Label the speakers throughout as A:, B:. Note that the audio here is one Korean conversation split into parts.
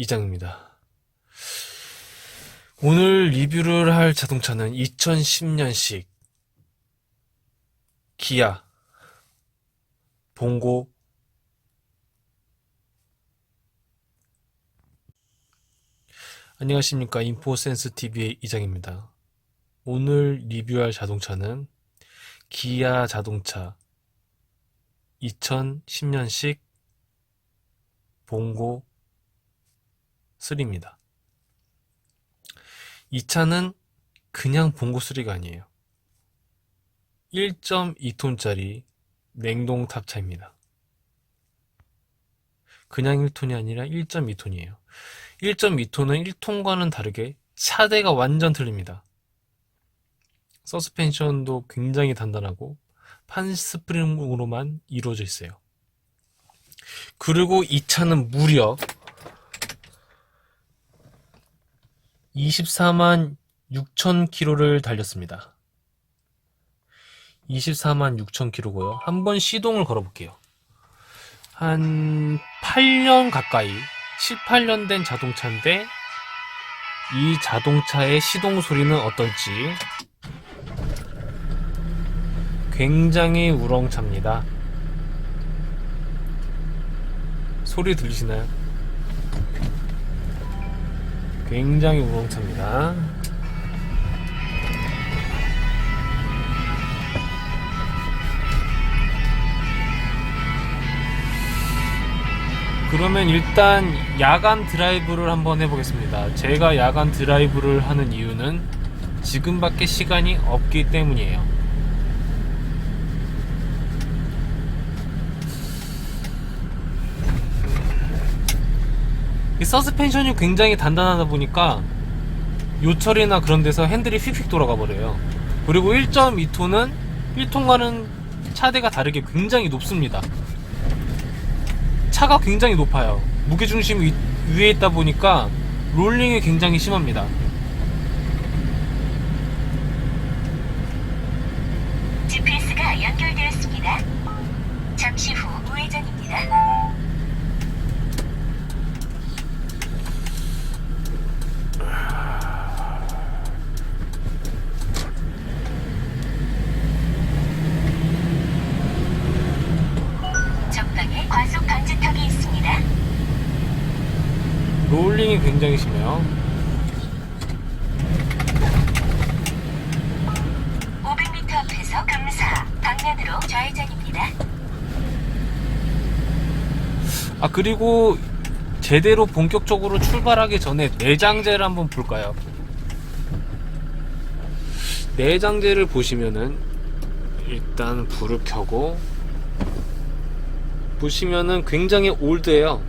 A: 이장입니다. 오늘 리뷰를 할 자동차는 2010년식 기아 봉고 안녕하십니까 인포센스 TV의 이장입니다. 오늘 리뷰할 자동차는 기아 자동차 2010년식 봉고 3입니다. 이 차는 그냥 봉고 3가 아니에요. 1.2톤짜리 냉동 탑차입니다. 그냥 1톤이 아니라 1.2톤이에요. 1.2톤은 1톤과는 다르게 차대가 완전 틀립니다. 서스펜션도 굉장히 단단하고 판 스프링으로만 이루어져 있어요. 그리고 이 차는 무려 24만 6천 킬로를 달렸습니다. 24만 6천 킬로고요. 한번 시동을 걸어볼게요. 한 8년 가까이, 7, 8년 된 자동차인데 이 자동차의 시동 소리는 어떨지 굉장히 우렁찹니다. 소리 들리시나요? 굉장히 우렁찹니다. 그러면 일단 야간 드라이브를 한번 해보겠습니다. 제가 야간 드라이브를 하는 이유는 지금밖에 시간이 없기 때문이에요. 이 서스펜션이 굉장히 단단하다 보니까 요철이나 그런 데서 핸들이 휙휙 돌아가 버려요. 그리고 1.2톤은 1톤과는 차대가 다르게 굉장히 높습니다. 차가 굉장히 높아요. 무게중심이 위- 위에 있다 보니까 롤링이 굉장히 심합니다.
B: 연결되었습니다. 잠시 후 우회전입니다. 전방에 과속 방지턱이 있습니다.
A: 롤링이 굉장히 심해요.
B: 500m 앞에서 금사 방면으로 좌회전입니다.
A: 아 그리고 제대로 본격적으로 출발하기 전에 내장재를 한번 볼까요? 내장재를 보시면은 일단 불을 켜고 보시면은 굉장히 올드해요.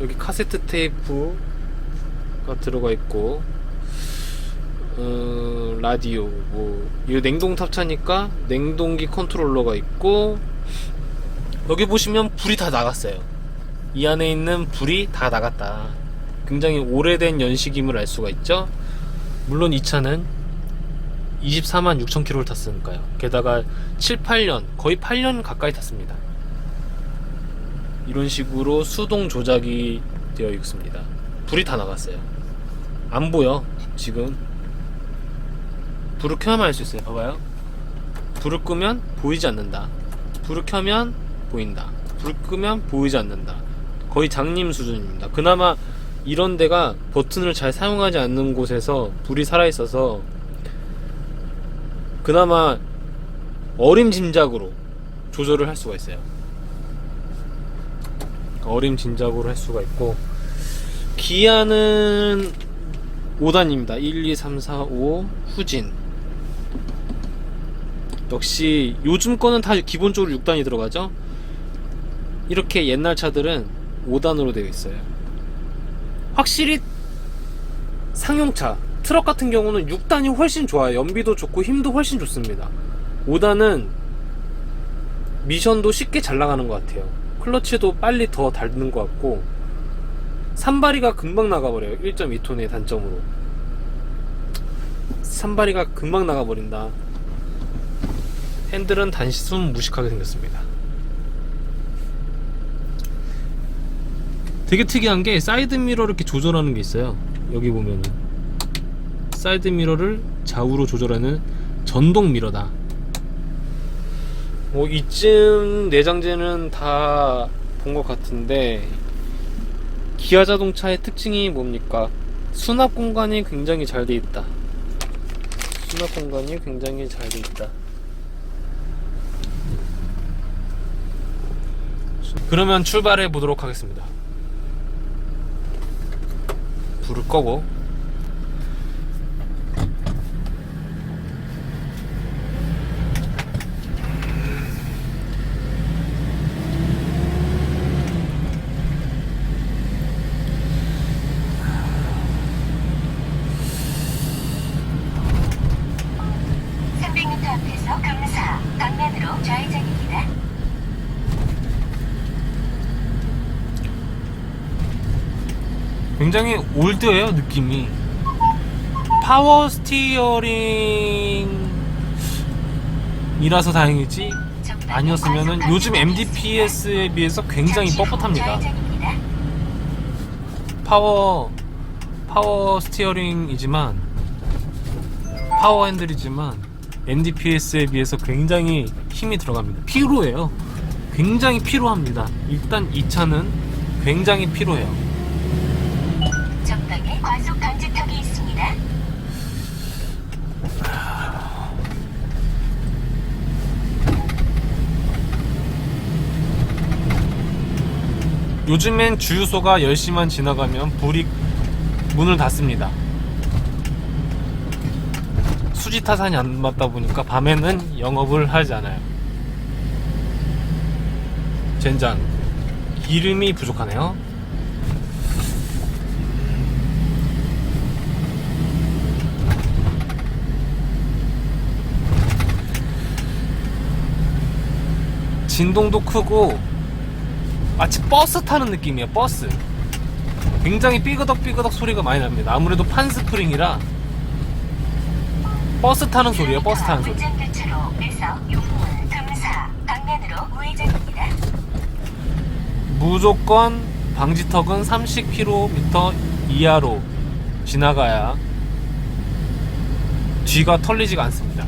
A: 여기 카세트 테이프가 들어가 있고 어, 라디오 뭐 이거 냉동 탑차니까 냉동기 컨트롤러가 있고 여기 보시면 불이 다 나갔어요. 이 안에 있는 불이 다 나갔다. 굉장히 오래된 연식임을 알 수가 있죠. 물론 이 차는 24만 6천 킬로를 탔으니까요. 게다가 7, 8년, 거의 8년 가까이 탔습니다. 이런 식으로 수동 조작이 되어 있습니다. 불이 다 나갔어요. 안 보여, 지금. 불을 켜야만 할 수 있어요. 봐봐요. 불을 끄면 보이지 않는다. 불을 켜면 보인다. 불을 끄면 보이지 않는다. 거의 장님 수준입니다. 그나마 이런 데가 버튼을 잘 사용하지 않는 곳에서 불이 살아있어서 그나마 어림짐작으로 조절을 할 수가 있어요. 어림짐작으로 할 수가 있고 기아는 5단입니다. 1, 2, 3, 4, 5 후진 역시 요즘 거는 다 기본적으로 6단이 들어가죠. 이렇게 옛날 차들은 5단으로 되어 있어요. 확실히 상용차, 트럭 같은 경우는 6단이 훨씬 좋아요. 연비도 좋고 힘도 훨씬 좋습니다. 5단은 미션도 쉽게 잘 나가는 것 같아요. 클러치도 빨리 더 닳는 것 같고 산바리가 금방 나가버려요. 1.2톤의 단점으로. 산바리가 금방 나가버린다. 핸들은 단순 무식하게 생겼습니다. 되게 특이한 게 사이드 미러 이렇게 조절하는 게 있어요. 여기 보면은 사이드 미러를 좌우로 조절하는 전동 미러다. 뭐 이쯤 내장재는 다 본 것 같은데 기아 자동차의 특징이 뭡니까? 수납 공간이 굉장히 잘 돼 있다. 수납 공간이 굉장히 잘 돼 있다. 그러면 출발해 보도록 하겠습니다. 불을 꺼고
B: 삼0 0 m 앞에서 금사 방면으로 좌회전입니다.
A: 굉장히 올드해요 느낌이. 파워 스티어링이라서 다행이지. 아니었으면은 요즘 MDPS에 비해서 굉장히 뻣뻣합니다. 파워 파워 스티어링이지만 파워 핸들이지만 MDPS에 비해서 굉장히 힘이 들어갑니다. 피로해요. 굉장히 피로합니다. 일단 이 차는 굉장히 피로해요
B: 적당히 과속 방지턱이 있습니다.
A: 요즘엔 주유소가 10시만 지나가면 불이 문을 닫습니다. 수지 타산이 안 맞다 보니까 밤에는 영업을 하지 않아요. 젠장. 기름이 부족하네요. 진동도 크고 마치 버스 타는 느낌이에요 버스. 굉장히 삐그덕삐그덕 소리가 많이 납니다. 아무래도 판스프링이라 버스 타는 소리예요 버스 타는 소리. 무조건 방지턱은 30km 이하로 지나가야 뒤가 털리지가 않습니다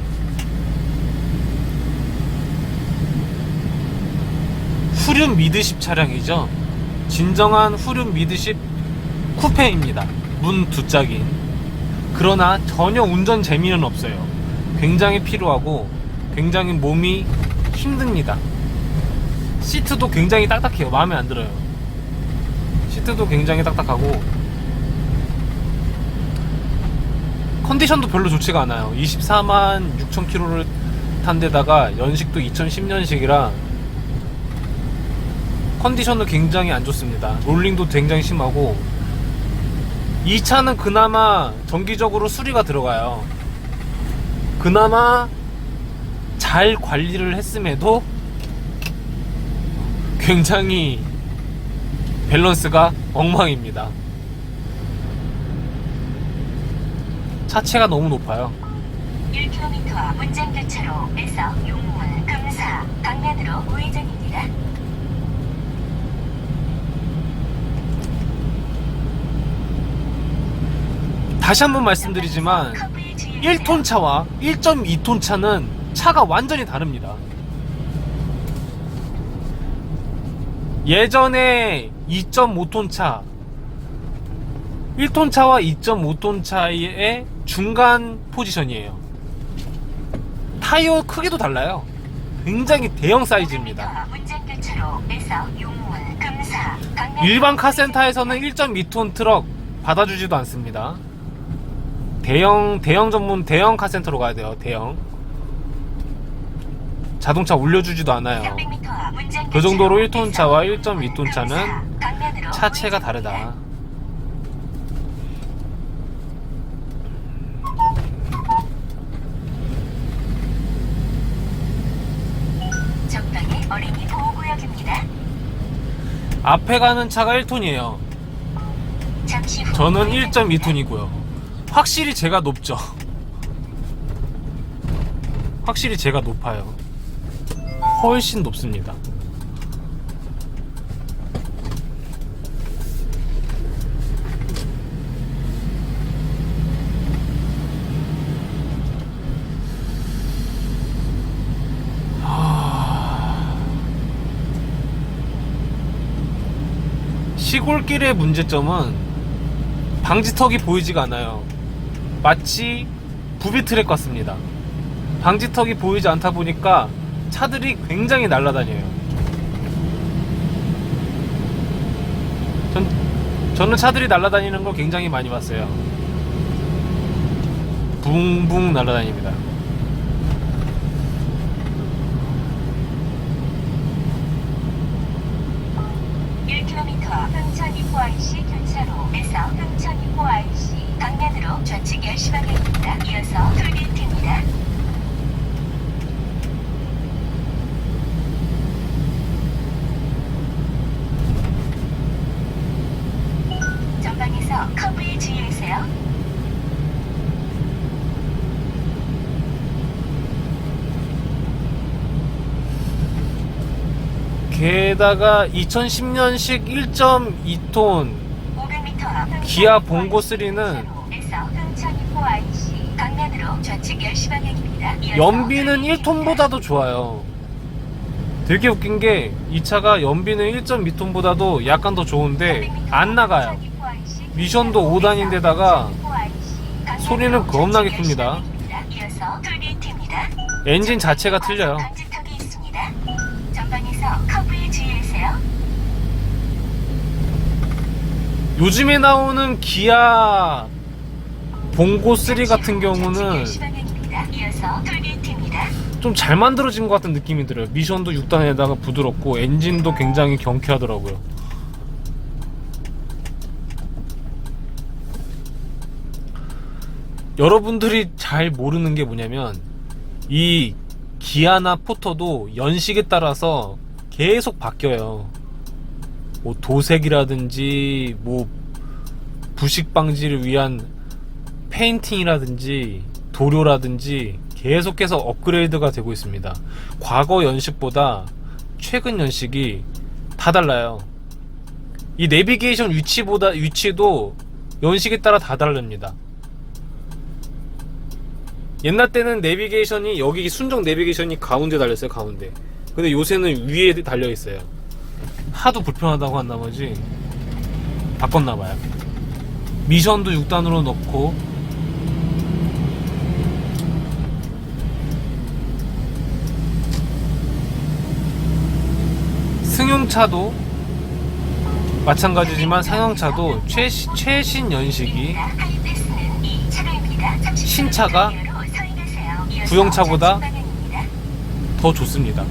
A: 후륜 미드십 차량이죠. 진정한 후륜 미드십 쿠페입니다. 문 두 짝인. 그러나 전혀 운전 재미는 없어요. 굉장히 필요하고 굉장히 몸이 힘듭니다. 시트도 굉장히 딱딱해요. 마음에 안 들어요. 시트도 굉장히 딱딱하고 컨디션도 별로 좋지가 않아요. 24만 6천 킬로를 탄 데다가 연식도 2010년식이라 컨디션도 굉장히 안 좋습니다 롤링도 굉장히 심하고 이 차는 그나마 정기적으로 수리가 들어가요 그나마 잘 관리를 했음에도 굉장히 밸런스가 엉망입니다. 차체가 너무 높아요.
B: 1km 앞 운전교차로에서 용문 금사 방면으로 우회전입니다.
A: 다시 한번 말씀드리지만
B: 커브에 주의하세요.
A: 1톤 차와 1.2톤 차는 차가 완전히 다릅니다. 예전에 2.5톤 차, 1톤 차와 2.5톤 차의 중간 포지션이에요. 타이어 크기도 달라요. 굉장히 대형 사이즈입니다.
B: 500m 앞 운전교차로에서 용문 금사 방면으로
A: 일반 카센터에서는 1.2톤 트럭 받아주지도 않습니다. 대형 대형 전문 대형 카센터로 가야 돼요. 대형 자동차 올려주지도 않아요.
B: 300m 앞 운전교차로에서
A: 그 정도로 1톤 차와 1.2톤
B: 금사
A: 차는 차체가. 다르다.
B: 적당히 어린이 보호구역입니다.
A: 앞에 가는 차가 1톤이에요.
B: 잠시 후
A: 저는
B: 우회전입니다.
A: 1.2톤이고요. 확실히 제가 높죠. 확실히 제가 높아요. 훨씬 높습니다. 아. 시골길의 문제점은 방지턱이 보이지가 않아요. 마치 부비 트랙 같습니다. 방지턱이 보이지 않다 보니까 차들이 굉장히 날아다녀요. 전, 저는 차들이 날아다니는 걸 굉장히 많이 봤어요. 붕붕 날아다닙니다.
B: 1km 흥천 입구 IC 교차로에서 흥천 입구 IC 방면으로 좌측 10시 방향입니다. 이어서 톨게이트입니다. 전방에서 커브에 주의하세요.
A: 게다가 2010년식 1.2톤
B: 500m 앞
A: 기아 봉고 3는 연비는 1톤보다도 좋아요. 되게 웃긴 게 이 차가 연비는 1.2톤보다도 약간 더 좋은데 안 나가요. 미션도 5단인데다가 소리는 겁나게 큽니다. 엔진 자체가 틀려요. 요즘에 나오는 기아 봉고 3 같은 경우는. 좀 잘 만들어진 것 같은 느낌이 들어요. 미션도 6단에다가 부드럽고 엔진도 굉장히 경쾌하더라고요. 여러분들이 잘 모르는 게 뭐냐면 이 기아나 포터도 연식에 따라서 계속 바뀌어요. 뭐 도색이라든지 뭐 부식 방지를 위한 페인팅이라든지 도료라든지 계속해서 업그레이드가 되고 있습니다. 과거 연식보다 최근 연식이 다 달라요. 이 내비게이션 위치보다 위치도 연식에 따라 다 다릅니다. 옛날 때는 내비게이션이 여기 순정 내비게이션이 가운데 달렸어요 가운데 근데 요새는 위에 달려 있어요 하도 불편하다고 한 나머지 바꿨나 봐요 미션도 6단으로 넣고 승용차도 마찬가지지만 상용차도 최, 최신 연식이
B: 하이패스는 이 차로입니다. 30km
A: 신차가
B: 방향입니다.
A: 더 좋습니다.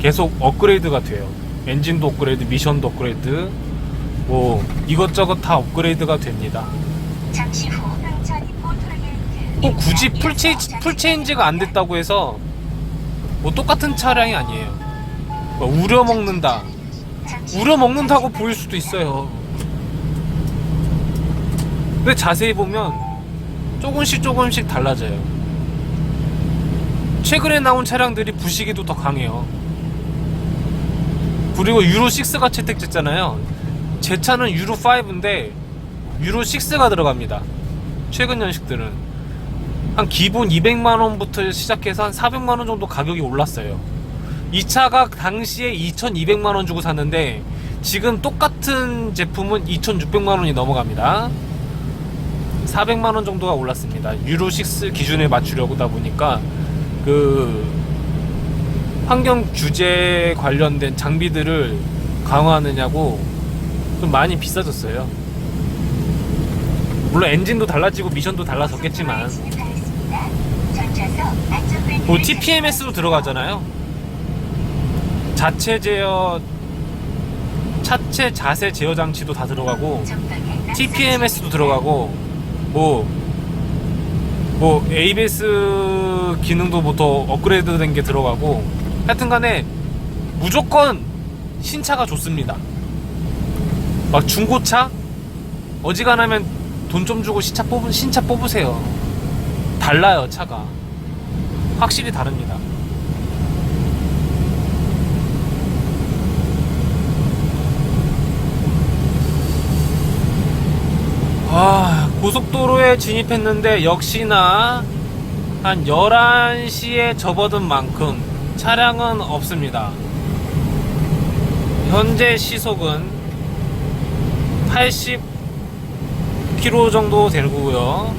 A: 계속 업그레이드가 돼요. 엔진도 업그레이드, 미션도 업그레이드, 뭐 이것저것 다 업그레이드가 됩니다. 또 굳이 풀체, 풀체인지가 안 됐다고 해서 뭐 똑같은 차량이 아니에요. 뭐 우려 먹는다. 우려 먹는다고 보일 수도 있어요. 근데 자세히 보면 조금씩 조금씩 달라져요. 최근에 나온 차량들이 부식이도 더 강해요. 그리고 유로 6가 채택됐잖아요. 제 차는 유로 5인데 유로 6가 들어갑니다. 최근 연식들은 한 기본 200만 원부터 시작해서 한 400만 원 정도 가격이 올랐어요. 이 차가 당시에 2,200만 원 주고 샀는데 지금 똑같은 제품은 2,600만 원이 넘어갑니다. 400만 원 정도가 올랐습니다. 유로 6 기준에 맞추려고다 보니까 그 환경 규제 관련된 장비들을 강화하느냐고 좀 많이 비싸졌어요. 물론 엔진도 달라지고 미션도 달라졌겠지만 뭐 TPMS도 들어가잖아요. 자체 제어, 차체 자세 제어 장치도 다 들어가고 TPMS도 들어가고 뭐, 뭐 ABS 기능도 뭐 더 업그레이드 된 게 들어가고 하여튼 간에 무조건 신차가 좋습니다. 막 중고차 어지간하면 돈 좀 주고 신차 뽑 신차 뽑으세요. 달라요 차가 확실히 다릅니다. 아, 고속도로에 진입했는데 역시나 한 11시에 접어든 만큼 차량은 없습니다. 현재 시속은 80km 정도 되고요.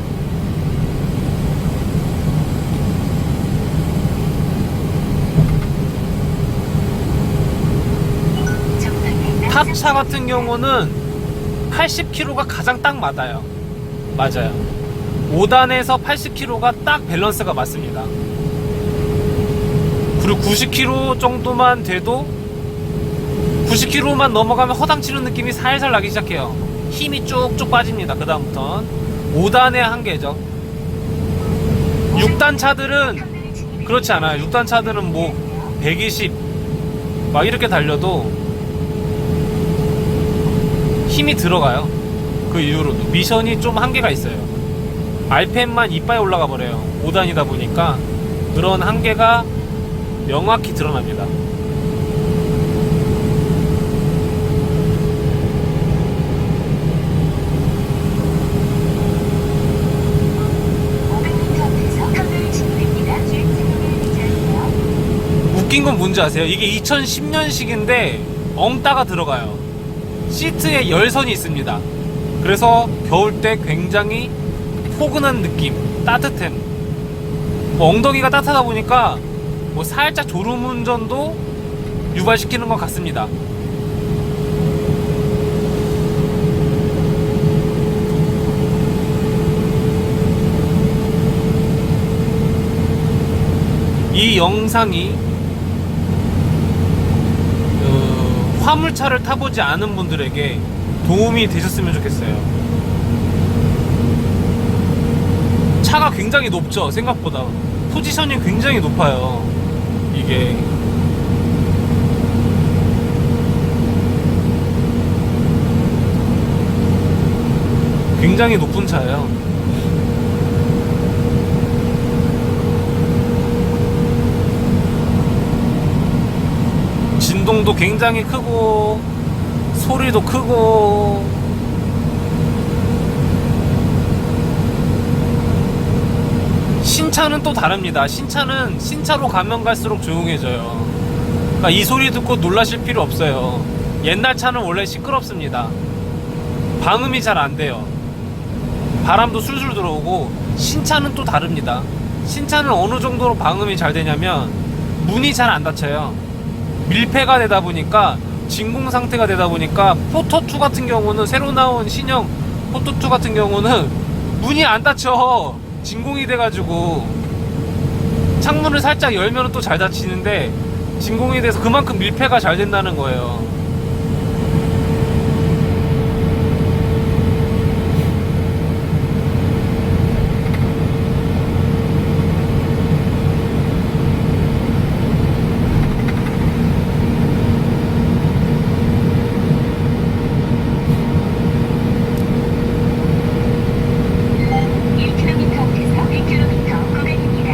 B: 적당히
A: 탑차 같은 경우는 80km가 가장 딱 맞아요. 맞아요. 5단에서 80km가 딱 밸런스가 맞습니다. 그리고 90km 정도만 돼도 90km만 넘어가면 허당치는 느낌이 살살 나기 시작해요. 힘이 쭉쭉 빠집니다. 그다음부턴 5단의 한계죠. 6단 차들은 그렇지 않아요. 6단 차들은 뭐 120 막 이렇게 달려도 힘이 들어가요. 그 이후로도 미션이 좀 한계가 있어요. RPM만 이빠에 올라가 버려요. 5단이다 보니까 그런 한계가 명확히 드러납니다. 웃긴 건 뭔지 아세요? 이게 2010년식인데 엉따가 들어가요. 시트에 열선이 있습니다. 그래서 겨울 때 굉장히 포근한 느낌, 따뜻함. 뭐 엉덩이가 따뜻하다 보니까 뭐 살짝 졸음 운전도 유발시키는 것 같습니다. 이 영상이 어, 화물차를 타보지 않은 분들에게 도움이 되셨으면 좋겠어요. 차가 굉장히 높죠, 생각보다. 포지션이 굉장히 높아요. 이게. 굉장히 높은 차예요. 진동도 굉장히 크고 소리도 크고 신차는 또 다릅니다. 신차는 신차로 가면 갈수록 조용해져요. 그러니까 이 소리 듣고 놀라실 필요 없어요. 옛날 차는 원래 시끄럽습니다. 방음이 잘 안 돼요. 바람도 술술 들어오고 신차는 또 다릅니다. 신차는 어느 정도로 방음이 잘 되냐면 문이 잘 안 닫혀요. 밀폐가 되다 보니까 진공 상태가 되다 보니까 포토2 같은 경우는 새로 나온 신형 포토2 같은 경우는 문이 안 닫혀. 진공이 돼가지고. 창문을 살짝 열면 또 잘 닫히는데 진공이 돼서 그만큼 밀폐가 잘 된다는 거예요
B: 앞에서 1km 구간입니다.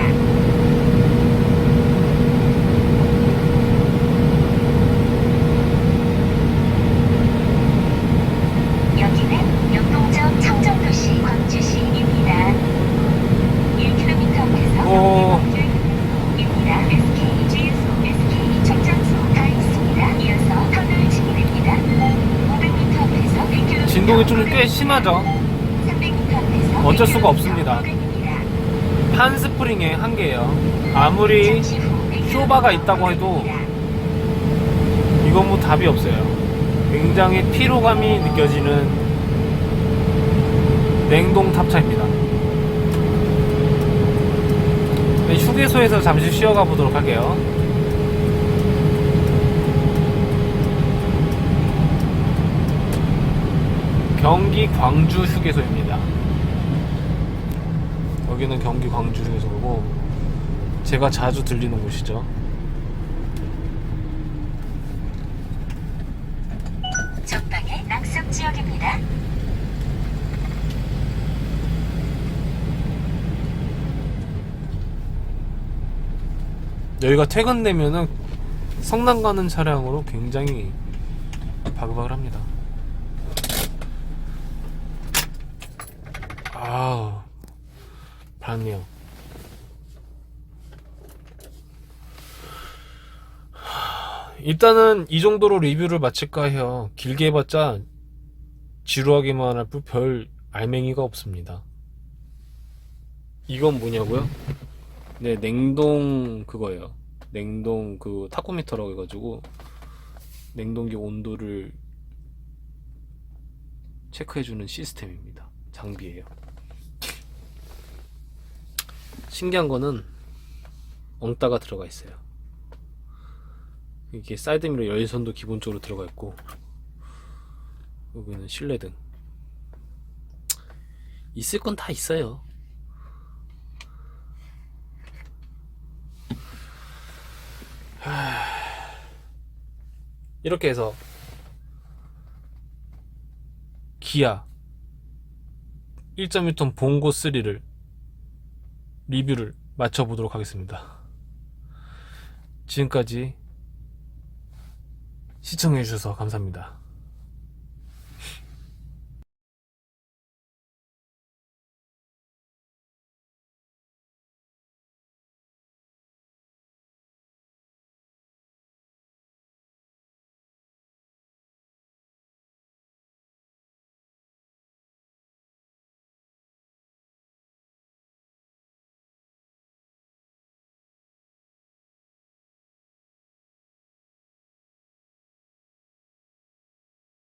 B: 여기는 역동적 청정도시 광주시입니다. 1km 앞에서
A: 오.
B: 입니다. SK 주유소, SK 충전소 가 있습니다. 이어서 터널 진입입니다. 500m 앞에서 1km
A: 진동이 좀꽤 심하죠
B: 300m 앞에서
A: 어쩔 수가
B: 1km
A: 없습니다. 판스프링의 한계예요 아무리
B: 잠시 후 1km
A: 쇼바가 있다고 해도. 이건 뭐 답이 없어요. 굉장히 피로감이 느껴지는 냉동 탑차입니다. 네, 휴게소에서 잠시 쉬어가 보도록 할게요. 경기 광주 휴게소입니다. 여기는 경기 광주 휴게소고 제가 자주 들리는 곳이죠.
B: 전방에 낙석 지역입니다.
A: 여기가 퇴근되면은 성남 가는 차량으로 굉장히 바글바글합니다. 아우 반요. 일단은 이 정도로 리뷰를 마칠까 해요. 길게 해봤자 지루하기만 할 뿐 별 알맹이가 없습니다. 이건 뭐냐고요? 네, 냉동 그거예요. 냉동 그 타코미터라고 해가지고 냉동기 온도를 체크해주는 시스템입니다. 장비예요. 신기한 거는 엉따가 들어가 있어요. 이게 사이드미러 열선도 기본적으로 들어가 있고 여기는 실내등 있을 건 다 있어요. 하... 이렇게 해서 기아 1.1톤 봉고 3를 리뷰를 마쳐보도록 하겠습니다. 지금까지 시청해주셔서 감사합니다.